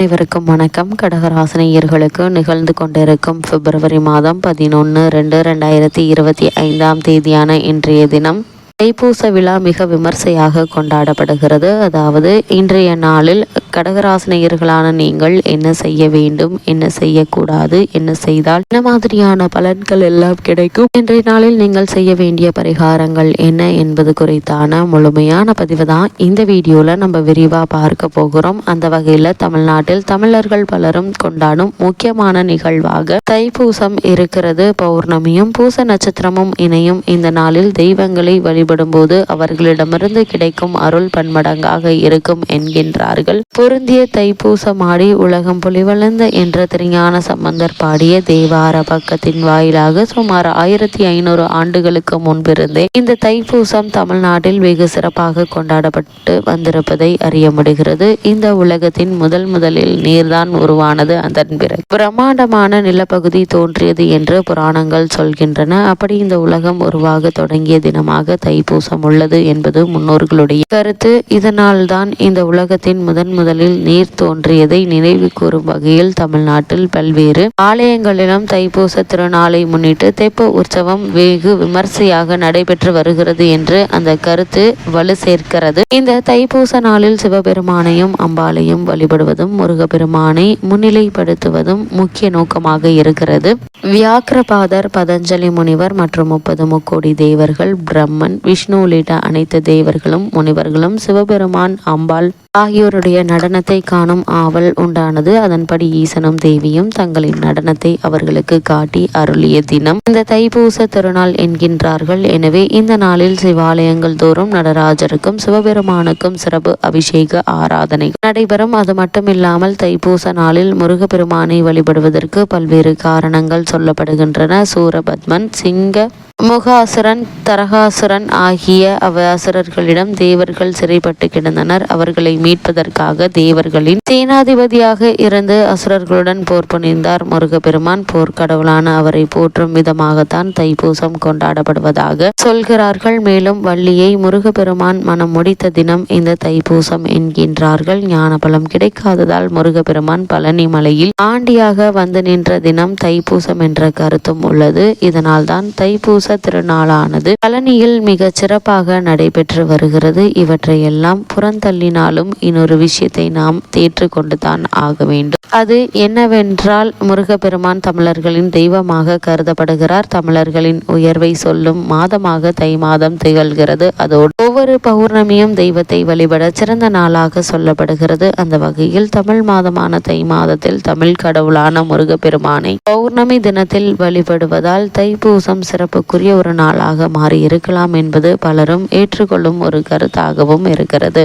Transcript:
அனைவருக்கும் வணக்கம். கடகராசனையர்களுக்கு நிகழ்ந்து கொண்டிருக்கும் பிப்ரவரி மாதம் பதினொன்று ரெண்டு ரெண்டாயிரத்தி இருபத்தி ஐந்தாம் தேதியான இன்றைய தினம் தைப்பூச விழா மிக விமர்சையாக கொண்டாடப்படுகிறது. அதாவது இன்றைய நாளில் கடகராசினியர்களான நீங்கள் என்ன செய்ய வேண்டும் என்ன செய்யக்கூடாது என்ன செய்தால் என்ன மாதிரியான பலன்கள் எல்லாம் கிடைக்கும்? இன்றைய நாளில் நீங்கள் செய்ய வேண்டிய பரிகாரங்கள் என்ன என்பது குறித்தான முழுமையான பதிவு தான் இந்த வீடியோவில் நம்ம விரிவாக பார்க்க போகிறோம். அந்த வகையில் தமிழ்நாட்டில் தமிழர்கள் பலரும் கொண்டாடும் முக்கியமான நிகழ்வாக தைப்பூசம் இருக்கிறது. பௌர்ணமியும் பூச நட்சத்திரமும் இணையும் இந்த நாளில் தெய்வங்களை வழிபடும் போது அவர்களிடமிருந்து கிடைக்கும் அருள் பன்மடங்காக இருக்கும் என்கின்றார்கள். பொருந்திய தைப்பூசமாடி உலகம் பொலிவளர்ந்த என்ற திருஞான சம்பந்தர் பாடிய தேவார பக்கத்தின் வாயிலாக சுமார் ஆயிரத்தி ஐநூறு ஆண்டுகளுக்கு முன்பிருந்தே இந்த தைப்பூசம் தமிழ்நாட்டில் வெகு சிறப்பாக கொண்டாடப்பட்டு வந்திருப்பதை அறிய முடிகிறது. இந்த உலகத்தின் முதல் முதலில் நீர்தான் உருவானது அதன் பிறகு. பிரம்மாண்டமான நிலப்பகுதி தோன்றியது என்று புராணங்கள் சொல்கின்றன. அப்படி இந்த உலகம் உருவாக தொடங்கிய தினமாக தைப்பூசம் உள்ளது என்பது முன்னோர்களுடைய கருத்து. இதனால் தான் இந்த உலகத்தின் முதன் முதலில் நீர் தோன்றியதை நினைவு கூறும் வகையில் தமிழ்நாட்டில் பல்வேறு ஆலயங்களிலும் தைப்பூச திருநாளை முன்னிட்டு தெப்ப உற்சவம் வெகு விமர்சையாக நடைபெற்று வருகிறது என்று அந்த கருத்து வலு சேர்க்கிறது. இந்த தைப்பூச நாளில் சிவபெருமானையும் அம்பாலையும் வழிபடுவதும் முருகப்பெருமானை முன்னிலைப்படுத்துவதும் முக்கிய நோக்கமாக இருக்கிறது. வியாக்கிரபாதர் பதஞ்சலி முனிவர் மற்றும் முப்பது முக்கோடி தேவர்கள் பிரம்மன் விஷ்ணு உள்ளிட்ட அனைத்து தேவர்களும் முனிவர்களும் சிவபெருமான் அம்பாள் ஆகியோருடைய நடனத்தை காணும் ஆவல் உண்டானது. அதன்படி ஈசனும் தேவியும் தங்களின் நடனத்தை அவர்களுக்கு காட்டி அருளிய தினம். இந்த தைப்பூச திருநாள் என்கின்றார்கள். எனவே இந்த நாளில் சிவாலயங்கள் தோறும் நடராஜருக்கும் சிவபெருமானுக்கும் சிறப்பு அபிஷேக ஆராதனை நடைபெறும். அது மட்டுமில்லாமல் தைப்பூச நாளில் முருகப்பெருமானை வழிபடுவதற்கு பல்வேறு காரணங்கள் சொல்லப்படுகின்றன. சூரபத்மன் சிங்க முகாசுரன் தரகாசுரன் ஆகிய அவாசுரர்களிடம் தேவர்கள் சிறைப்பட்டு கிடந்தனர். அவர்களை மீட்பதற்காக தேவர்களின் சேனாதிபதியாக இருந்து அசுரர்களுடன் போர் புனிந்தார் முருகப்பெருமான் போர்க்கடவுளான அவரை போற்றும் விதமாகத்தான் தைப்பூசம் கொண்டாடப்படுவதாக சொல்கிறார்கள். மேலும் வள்ளியை முருகப்பெருமான் மனம் முடித்த தினம் இந்த தைப்பூசம் என்கின்றார்கள். ஞான பலம் கிடைக்காததால் முருகப்பெருமான் பழனி மலையில் ஆண்டியாக வந்து நின்ற தினம் தைப்பூசம் என்ற கருத்தும் உள்ளது. இதனால் தான் திருநாளானது பழனியில் மிக சிறப்பாக நடைபெற்று வருகிறது. இவற்றையெல்லாம் புறந்தள்ளினாலும் இன்னொரு விஷயத்தை நாம் தேற்றுக்கொண்டுதான் ஆக வேண்டும். அது என்னவென்றால் முருகப்பெருமான் தமிழர்களின் தெய்வமாக கருதப்படுகிறார். தமிழர்களின் உயர்வை சொல்லும் மாதமாக தை மாதம் திகழ்கிறது. அதோடு ஒவ்வொரு பௌர்ணமியும் தெய்வத்தை வழிபட சிறந்த நாளாக சொல்லப்படுகிறது. அந்த வகையில் தமிழ் மாதமான தை மாதத்தில் தமிழ் கடவுளான முருகப்பெருமானை பௌர்ணமி தினத்தில் வழிபடுவதால் தைப்பூசம் சிறப்புக்கு சிறப்புக்குரிய ஒரு நாளாக மாறி இருக்கலாம் என்பது பலரும் ஏற்றுக்கொள்ளும் ஒரு கருத்தாகவும் இருக்கிறது.